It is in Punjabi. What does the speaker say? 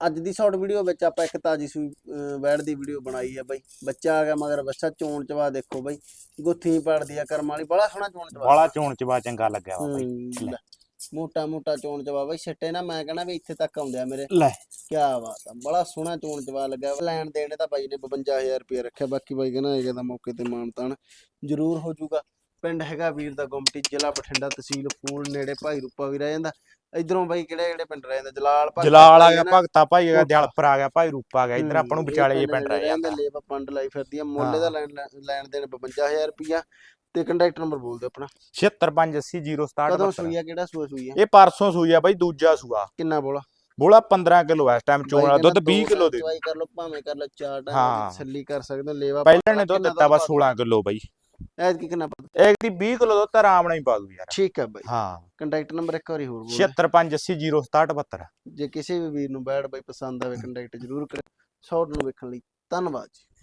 ਅੱਜ ਦੀ ਸ਼ਾਰਟ ਵੀਡੀਓ ਵਿੱਚ ਆਪਾਂ ਇੱਕ ਤਾਜੀ ਸੂਈ ਵੈੜ ਦੀ ਵੀਡੀਓ ਬਣਾਈ ਹੈ ਬਾਈ। ਬੱਚਾ ਆ ਗਿਆ ਮਗਰ ਬੱਚਾ ਚੋਣ ਚਵਾ ਦੇਖੋ ਬਾਈ। ਗੁੱਥੀ ਪੜਦੀ ਆ ਕਰਮ ਵਾਲੀ। ਬੜਾ ਸੋਹਣਾ ਚੋਣ ਚਵਾ। ਬਾਲਾ ਚੋਣ ਚ ਬਾ ਚੰਗਾ ਲੱਗਿਆ ਵਾ ਬਾਈ। ਮੋਟਾ ਮੋਟਾ ਚੋਣ ਚਵਾ ਬਾਈ। ਛੱਟੇ ਨਾ ਮੈਂ ਕਹਣਾ ਵੀ ਇੱਥੇ ਤੱਕ ਆਉਂਦੇ ਆ ਮੇਰੇ। ਲੈ। ਕੀ ਬਾਤ ਆ। ਬੜਾ ਸੋਹਣਾ ਚੋਣ ਚਵਾ ਲੱਗਾ। ਲੈਣ ਦੇਣੇ ਤਾਂ ਬਾਈ ਨੇ 52000 ਰੁਪਏ ਰੱਖਿਆ। ਬਾਕੀ ਬਾਈ ਕਹਿੰਦਾ ਹੈਗਾ ਤਾਂ ਮੌਕੇ ਤੇ ਮਾਨਤਾਨ ਜ਼ਰੂਰ ਹੋ ਜਾਊਗਾ। ਪਿੰਡ ਹੈਗਾ ਵੀਰ ਦਾ ਗੁੰਮਟੀ ਜ਼ਿਲ੍ਹਾ ਬਠਿੰਡਾ ਤਹਿਸੀਲ ਫੂਲ ਨੇੜੇ ਭਾਈ ਰੂਪਾ ਵੀ ਰਹਿ ਜਾਂਦਾ। ਇਧਰੋਂ ਬਾਈ ਕਿਹੜੇ ਕਿਹੜੇ ਪਿੰਡ ਰਹਿ ਜਾਂਦੇ ਜਲਾਲ ਭਗਤਾ ਜਲਾਲ ਆ ਗਿਆ ਭਗਤਾ ਭਾਈ ਆ ਗਿਆ ਕੋਠਾ। ਦਿਲਪਰ ਆ ਗਿਆ ਭਾਈ ਰੂਪਾ ਆ ਗਿਆ ਇਧਰ ਆਪਾਂ ਨੂੰ ਵਿਚਾਲੇ ਜੇ ਪਿੰਡ ਰਹਿ ਜਾਂਦਾ। ਲੇਵਾ ਪੰਡ ਲਾਈ ਫਿਰਦੀ ਆ ਮੁੱਲੇ ਦਾ ਲੈਣ ਲੈਣ ਦੇਣ 52000 ਰੁਪਿਆ ਤੇ ਕੰਟੈਕਟ ਨੰਬਰ ਬੋਲ ਦਿਓ ਆਪਣਾ। 7580 ਕਦੋਂ 067 ਸੂਈ ਆ? ਕਿਹੜਾ ਸੂਆ ਸੂਈ ਆ? ਇਹ ਪਰਸੋਂ ਸੂਈ ਆ ਬਾਈ ਦੂਜਾ ਸੂਆ। ਕਿੰਨਾ ਬੋਲਾ? ਬੋਲਾ 15 ਕਿਲੋ ਇਸ ਟਾਈਮ ਚੋਣ ਵਾਲਾ ਦੁੱਧ 20 ਕਿਲੋ ਦੇ। ਦਵਾਈ ਕਰ ਲਓ ਭਾਵੇਂ ਕਰ ਲਓ ਚਾਰ ਟਾਈਮ। ਛੱਲੀ ਕਰ ਸਕਦੇ ਲੇਵਾ ਪਹਿਲਾਂ ਨੇ ਦੁੱਧ ਦਿੱਤਾ ਵਾ 16 ਕਿਲੋ ਬਾਈ। ਐਤ ਕੀ ਕਿੰਨਾ ਇੱਕ ਦੀ 20 ਕਿਲੋ ਦੁੱਧ ਆਰਾਮ ਨਾਲ ਹੀ ਪਾ ਦੂ ਯਾਰ। ਠੀਕ ਹੈ ਬਾਈ। ਹਾਂ। ਕੰਟੈਕਟ ਨੰਬਰ ਇੱਕ ਵਾਰੀ ਹੋਰ ਬੋਲ। 7580 067 ਜੇ ਕਿਸੇ ਵੀ ਵੀਰ ਨੂੰ ਬੈਡ ਬਾਈ ਪਸੰਦ ਆਵੇ ਕੰਟੈਕਟ ਜ਼ਰੂਰ ਕਰੇ ਸ਼ਾਰਟ ਨੂੰ ਵੇਖਣ ਲਈ ਧੰਨਵਾਦ ਜੀ।